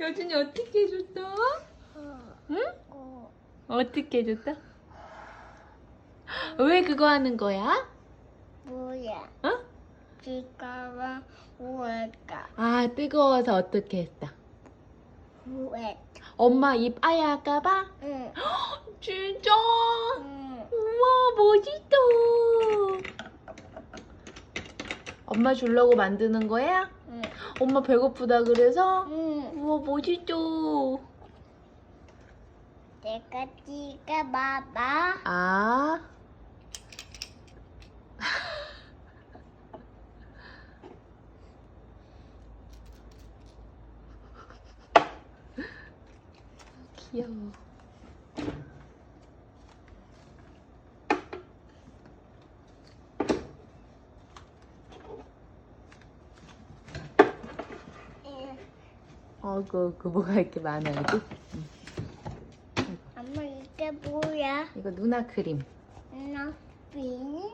여준이 어떻게 해줬어? 응? 어, 어떻게 해줬어? 왜 그거 하는 거야? 뭐야? 어? 지가와 우에가 아 뜨거워서 어떻게 했어? 우에. 엄마 입 아야할까봐? 응. 진짜? 응. 우와 멋있어. 엄마 주려고 만드는 거야? 응. 엄마 배고프다 그래서? 응. 우와 멋있어. 내가 지가 봐봐. 아. 귀여워. 응. 어 그 그 뭐가 이렇게 많아 여기? 엄마 이게 뭐야? 이거 누나 크림. 나 빈?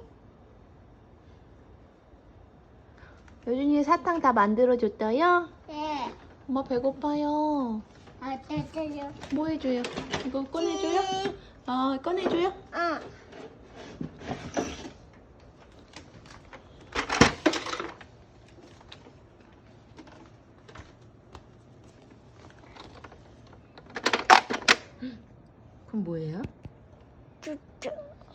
여준이 사탕 다 만들어 줬어요? 네. 엄마 배고파요. 어때요? 뭐 해줘요? 이거 꺼내줘요? 아 꺼내줘요? 어. 그럼 뭐예요? 쭈쭈.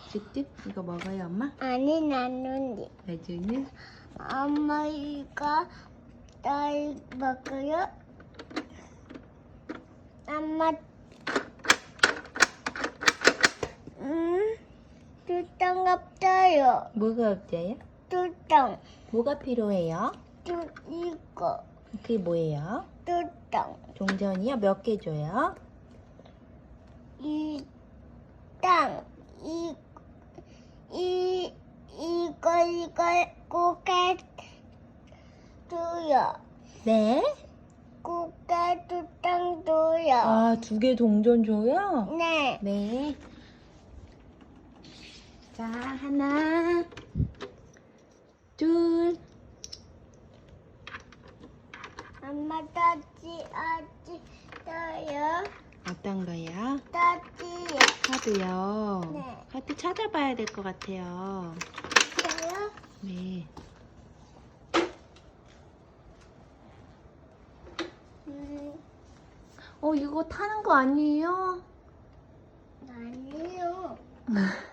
찌찌? 이거 먹어요 엄마? 아니 나는데. 여준이? 엄마 이거 딸 먹어요? 엄마 음 뚜껑 없어요 뭐가 없어요? 뚜껑 뭐가 필요해요? 뚜 이거 그게 뭐예요? 뚜껑 종전이요? 몇 개 줘요? 이 땅 이, 이, 이거 이거 고개 줘요 네. 고개 뚜껑 줘요 아, 두 개 동전 줘요? 네 네. 자, 하나, 둘, 엄마 따지 아지 떠요 어떤 거요? 따지요 카드요. 네. 카드 찾아봐야 될 것 같아요. 떠요 네. 음 어, 이거 타는 거 아니에요? 아니요